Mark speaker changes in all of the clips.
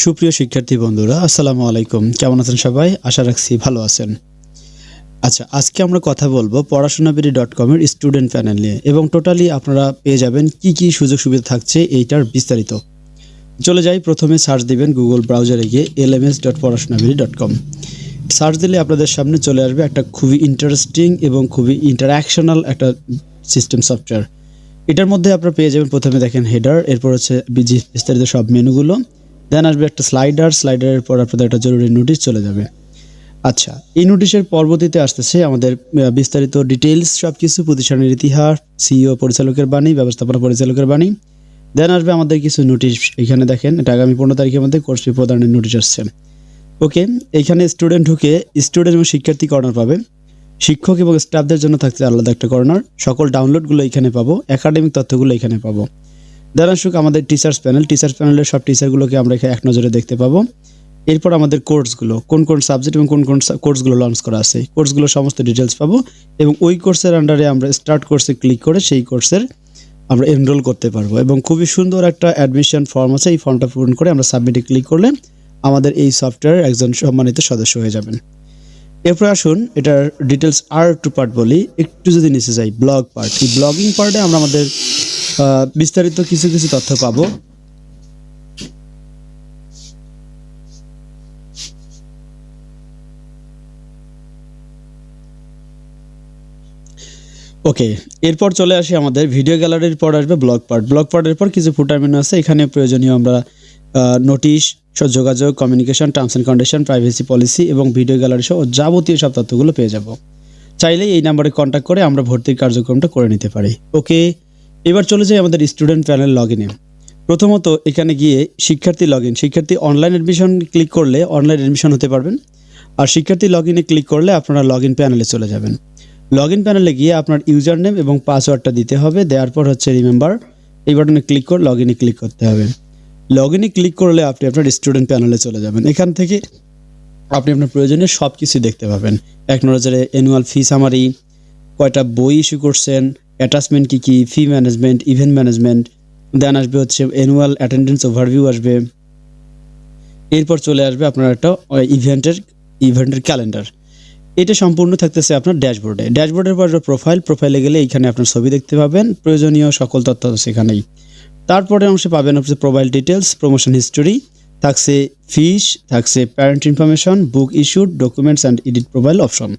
Speaker 1: সুপ্রিয় শিক্ষার্থী বন্ধুরা, আসসালামু আলাইকুম। কেমন আছেন সবাই? আশা রাখছি ভালো আছেন। আচ্ছা আজকে আমরা কথা বলব পড়াশোনাবিডি ডট কমের স্টুডেন্ট প্যানেল নিয়ে এবং টোটালি আপনারা পেয়ে যাবেন কি কি সুযোগ সুবিধা থাকছে এইটার বিস্তারিত। চলে যাই, প্রথমে সার্চ দিবেন গুগল ব্রাউজারে গিয়ে L M S dot Porashonabd dot com search দিলে আপনাদের সামনে চলে আসবে একটা খুবই ইন্টারেস্টিং এবং খুবই ইন্টারাকশনাল একটা সিস্টেম সফটওয়্যার এটার মধ্যে আপনারা পেয়ে যাবেন প্রথমে দেখেন হেডার এরপর হচ্ছে বিজি বিস্তারিত সব মেনুগুলো দেন আসবে একটা স্লাইডার স্লাইডারের পর আপনাদের একটা জরুরি নোটিশ চলে যাবে। আচ্ছা এই নোটিশের পরবর্তীতে আসতেছে আমাদের বিস্তারিত ডিটেলস সব কিছু প্রতিষ্ঠানের ইতিহাস সিইও পরিচালকের বাণী, ব্যবস্থাপনা পরিচালকের বাণী। দেন আসবে আমাদের কিছু নোটিশ এখানে দেখেন, এটা আগামী পনেরো তারিখের মধ্যে কোর্স প্রদানের নোটিশ আসছে। ওকে এখানে স্টুডেন্ট ঢুকে স্টুডেন্ট এবং শিক্ষার্থী কর্নার পাবে। শিক্ষক এবং স্টাফদের জন্য থাকছে আলাদা একটা কর্নার সকল ডাউনলোডগুলো এখানে পাবো একাডেমিক তথ্যগুলো এখানে পাবো। আসুক আমাদের টিচার্স প্যানেল টিচার্স প্যানেলের সব টিচারগুলোকে আমরা এখানে এক নজরে দেখতে পাবো। এরপর আমাদের কোর্সগুলো কোন কোন সাবজেক্ট এবং কোন কোন কোর্সগুলো লঞ্চ করা আছে কোর্সগুলো সমস্ত ডিটেলস পাবো এবং ওই কোর্সের আন্ডারে আমরা স্টার্ট কোর্সে ক্লিক করে সেই কোর্সের আমরা এনরোল করতে পারব এবং খুবই সুন্দর একটা অ্যাডমিশন ফর্ম আছে, এই ফর্মটা পূরণ করে আমরা সাবমিটে ক্লিক করলে আমাদের এই সফটওয়্যারের একজন সম্মানিত সদস্য হয়ে যাবেন। এরপর আসুন, এটার ডিটেলস আর একটু পার্ট বলি। একটু যদি নিচে যাই ব্লগ পার্ট এই ব্লগিং পার্টে আমরা আমাদের বিস্তারিত কিছু কিছু তথ্য পাবো। ওকে এরপর চলে আসি আমাদের ভিডিও গ্যালারির পর আসবে ব্লগ পার্ট ব্লগ পার্টের পর কিছু ফুটার আছে, এখানে প্রয়োজনীয় আমরা নোটিশ যোগাযোগ communication terms and condition privacy policy এবং ভিডিও গ্যালারি সহ যাবতীয় সব তথ্যগুলো পেয়ে যাব। চাইলেই এই নাম্বারে কন্ট্যাক্ট করে আমরা ভর্তির কার্যক্রমটা করে নিতে পারি। ওকে এবার চলে যাই আমাদের স্টুডেন্ট প্যানেল লগ ইনে প্রথমত এখানে গিয়ে শিক্ষার্থী লগ ইন শিক্ষার্থী অনলাইন অ্যাডমিশন ক্লিক করলে অনলাইন অ্যাডমিশন হতে পারবেন। আর শিক্ষার্থী লগ ইনে ক্লিক করলে আপনারা লগ ইন প্যানেলে চলে যাবেন। লগ ইন প্যানেলে গিয়ে আপনার ইউজার নেম এবং পাসওয়ার্ডটা দিতে হবে, দেওয়ার পর হচ্ছে রিমেম্বার এই বাটনে ক্লিক করে লগ ইনে ক্লিক করতে হবে। লগ ইনে ক্লিক করলে আপনি আপনার স্টুডেন্ট প্যানেলে চলে যাবেন। এখান থেকে আপনি আপনার প্রয়োজনীয় সব কিছু দেখতে পাবেন। এক নজরে অ্যানুয়াল ফি সামারি কয়টা বই ইস্যু করছেন অ্যাটাচমেন্ট কী কী fee management event management then আসবে হচ্ছে অ্যানুয়াল অ্যাটেন্ডেন্স ওভারভিউ আসবে। এরপর চলে আসবে আপনার একটা ইভেন্টের ইভেন্টের ক্যালেন্ডার এটা সম্পূর্ণ থাকতেছে আপনার ড্যাশবোর্ডে। ড্যাশবোর্ডের পর প্রোফাইল প্রোফাইলে গেলে এখানে আপনার ছবি দেখতে পাবেন, প্রয়োজনীয় সকল তথ্য সেখানেই তারপরে অংশে পাবেন হচ্ছে প্রোফাইল ডিটেলস প্রমোশন হিস্টোরি থাকছে ফিস থাকছে parent information book issued documents and edit profile option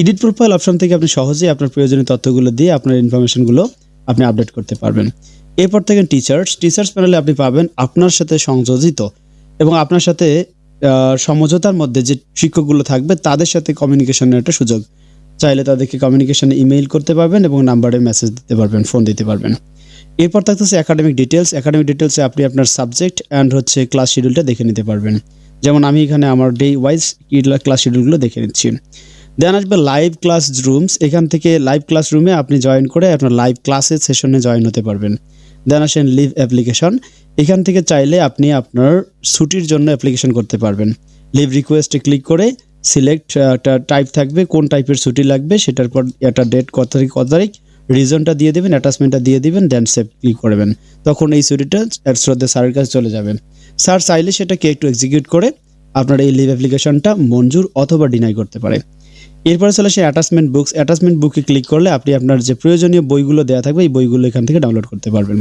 Speaker 1: edit profile option থেকে আপনি সহজেই আপনার প্রয়োজনীয় তথ্যগুলো দিয়ে আপনার ইনফরমেশনগুলো আপনি আপডেট করতে পারবেন। এরপর থেকে টিচার্স টিচার্স প্যানেলে আপনি পাবেন আপনার সাথে সংযোজিত এবং আপনার সাথে সমঝোতার মধ্যে যে শিক্ষকগুলো থাকবে তাদের সাথে কমিউনিকেশনের একটা সুযোগ। চাইলে তাদেরকে কমিউনিকেশনে ইমেইল করতে পারবেন এবং নাম্বারে মেসেজ দিতে পারবেন ফোন দিতে পারবেন। এরপর থাকতেছে একাডেমিক ডিটেলস একাডেমিক ডিটেলসে আপনি আপনার সাবজেক্ট অ্যান্ড হচ্ছে ক্লাস শিডিউলটা দেখে নিতে পারবেন। যেমন আমি এখানে আমার ডে ওয়াইজ ক্লাস শিডিউলগুলো দেখে নিচ্ছি। দেন আসবে লাইভ ক্লাস রুমস এখান থেকে লাইভ ক্লাস রুমে আপনি জয়েন করে আপনার লাইভ ক্লাসের সেশনে জয়েন হতে পারবেন। দেন আসেন লিভ অ্যাপ্লিকেশন এখান থেকে চাইলে আপনি আপনার ছুটির জন্য অ্যাপ্লিকেশন করতে পারবেন। লিভ রিকোয়েস্টে ক্লিক করে সিলেক্ট একটা টাইপ থাকবে, কোন টাইপের ছুটি লাগবে, সেটার পর একটা ডেট কত তারিখ কত তারিখ রিজনটা দিয়ে দেবেন অ্যাটাচমেন্টটা দিয়ে দেবেন দেন সেভ ক্লিক করবেন। তখন এই ছুটিটা শ্রদ্ধা স্যারের কাছে চলে যাবেন স্যার চাইলে সেটাকে একটু এক্সিকিউট করে আপনার এই লিভ অ্যাপ্লিকেশনটা মঞ্জুর অথবা ডিনাই করতে পারে। এরপরে চলে আসে অ্যাটাচমেন্ট বুকস অ্যাটাচমেন্ট বুকে ক্লিক করলে আপনি আপনার যে প্রয়োজনীয় বইগুলো দেওয়া থাকবে, এই বইগুলো এখান থেকে ডাউনলোড করতে পারবেন।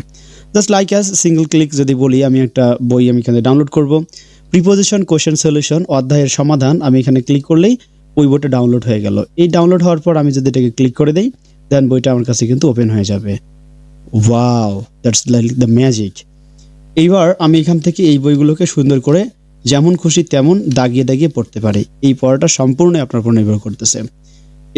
Speaker 1: Just like as single click যদি বলি, আমি একটা বই আমি এখানে ডাউনলোড করব। প্রিপোজিশন কোশ্চেন সলিউশন অধ্যায়ের সমাধান, আমি এখানে ক্লিক করলেই ওই বইটা ডাউনলোড হয়ে গেল। এই ডাউনলোড হওয়ার পর আমি যদি এটাকে ক্লিক করে দিই দেন বইটা আমার কাছে কিন্তু ওপেন হয়ে যাবে। Wow that's like the magic এইবার আমি এখান থেকে এই বইগুলোকে সুন্দর করে যেমন খুশি তেমন দাগিয়ে দাগিয়ে পড়তে পারে। এই পড়াটা সম্পূর্ণ আপনার উপর নির্ভর করতেছে।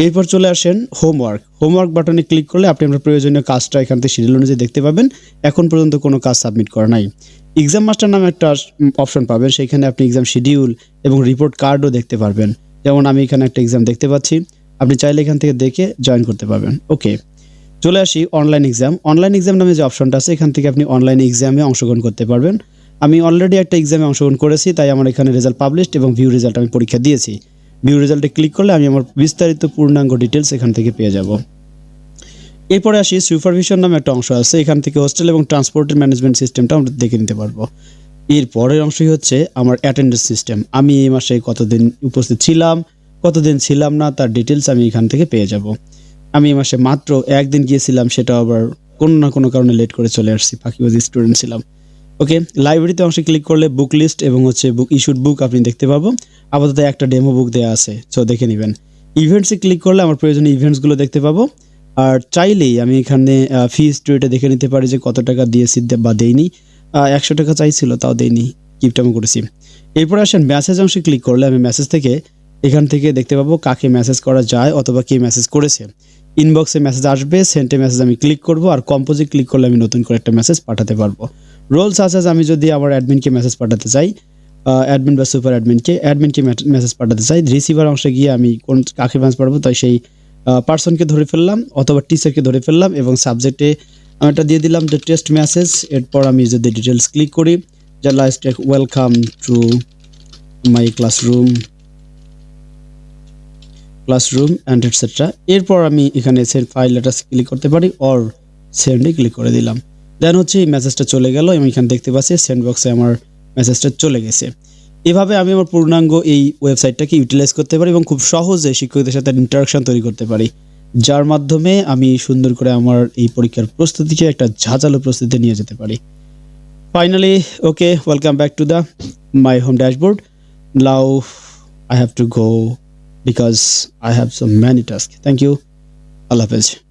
Speaker 1: এরপর চলে আসেন হোমওয়ার্ক হোমওয়ার্ক বাটনে ক্লিক করলে আপনি আপনার প্রয়োজনীয় কাজটা এখান থেকে শিডিউল অনুযায়ী দেখতে পাবেন। এখন পর্যন্ত কোনো কাজ সাবমিট করা নাই। এক্সাম মাস্টার নামে একটা অপশন পাবেন। সেখানে আপনি এক্সাম শিডিউল এবং রিপোর্ট কার্ডও দেখতে পারবেন। যেমন আমি এখানে একটা এক্সাম দেখতে পাচ্ছি। আপনি চাইলে এখান থেকে দেখে জয়েন করতে পারবেন। ওকে চলে আসি অনলাইন এক্সাম অনলাইন এক্সাম নামে যে অপশনটা আছে, এখান থেকে আপনি অনলাইন এক্সামে অংশগ্রহণ করতে পারবেন। আমি অলরেডি একটা এক্সামে অংশগ্রহণ করেছি, তাই আমার এখানে রেজাল্ট পাবলিশড এবং ভিউ রেজাল্ট আমি পরীক্ষা দিয়েছি। ভিউ রেজাল্টে ক্লিক করলে আমি আমার বিস্তারিত পূর্ণাঙ্গ ডিটেলস এখান থেকে পেয়ে যাব। এরপরে আসি সুপারভিশন নামে একটা অংশ আছে, এখান থেকে হোস্টেল এবং ট্রান্সপোর্টের ম্যানেজমেন্ট সিস্টেমটা আমরা দেখে নিতে পারব। এর পরের অংশই হচ্ছে আমার অ্যাটেন্ডেন্স সিস্টেম আমি এই মাসে কতদিন উপস্থিত ছিলাম, কতদিন ছিলাম না, তার ডিটেলস আমি এখান থেকে পেয়ে যাব। আমি এই মাসে মাত্র একদিন গিয়েছিলাম সেটা আবার কোনো না কোনো কারণে লেট করে চলে আসছি ফাঁকিবাজি স্টুডেন্ট ছিলাম। ওকে লাইব্রেরিতে অংশে ক্লিক করলে বুক লিস্ট এবং হচ্ছে বুক ইস্যুড বুক আপনি দেখতে পাবো। আপাতত একটা ডেমো বুক দেওয়া আছে সো দেখে নেবেন। ইভেন্টসে ক্লিক করলে আমার প্রয়োজনীয় ইভেন্টসগুলো দেখতে পাবো। আর চাইলেই আমি এখানে ফি স্টোরিটা দেখে নিতে পারি যে কত টাকা দিয়েছি বা দেইনি। একশো টাকা চাইছিল, তাও দেইনি। কিপটামো করেছি। এরপর আসেন মেসেজ অংশে ক্লিক করলে আমি মেসেজ থেকে এখান থেকে দেখতে পাবো কাকে মেসেজ করা যায় অথবা কে মেসেজ করেছে। ইনবক্সে মেসেজ আসবে সেন্টে মেসেজ আমি ক্লিক করব। আর কম্পোজে ক্লিক করলে আমি নতুন করে একটা মেসেজ পাঠাতে পারব। রোলস আছে, আমি যদি আমার অ্যাডমিনকে মেসেজ পাঠাতে চাই অ্যাডমিন বা সুপার অ্যাডমিনকে অ্যাডমিনকে মেসেজ পাঠাতে চাই রিসিভার অংশে গিয়ে আমি কোন কাকে মেসেজ পাঠাবো, তাই সেই পার্সনকে ধরে ফেললাম অথবা টিচারকে ধরে ফেললাম এবং সাবজেক্টে আমি একটা দিয়ে দিলাম যে টেস্ট মেসেজ এরপর আমি যদি ডিটেলস ক্লিক করি যে last welcome to my classroom classroom and etcetera এরপর আমি এখানে সেন্ড ফাইল লেটার্স ক্লিক করতে পারি অর সেন্ডে ক্লিক করে দিলাম। দেন হচ্ছে এই মেসেজটা চলে গেল এবং এখানে দেখতে পাচ্ছি সেন্ড বক্সে আমার মেসেজটা চলে গেছে। এভাবে আমি আমার পূর্ণাঙ্গ এই ওয়েবসাইটটাকে ইউটিলাইজ করতে পারি এবং খুব সহজে শিক্ষকদের সাথে ইন্টারাকশন তৈরি করতে পারি। যার মাধ্যমে আমি সুন্দর করে আমার এই পরীক্ষার প্রস্তুতিকে একটা ঝাঁঝালো প্রস্তুতি নিয়ে যেতে পারি। Finally okay welcome back to the my home dashboard now I have to go because I have so many task thank you Allah Hafiz.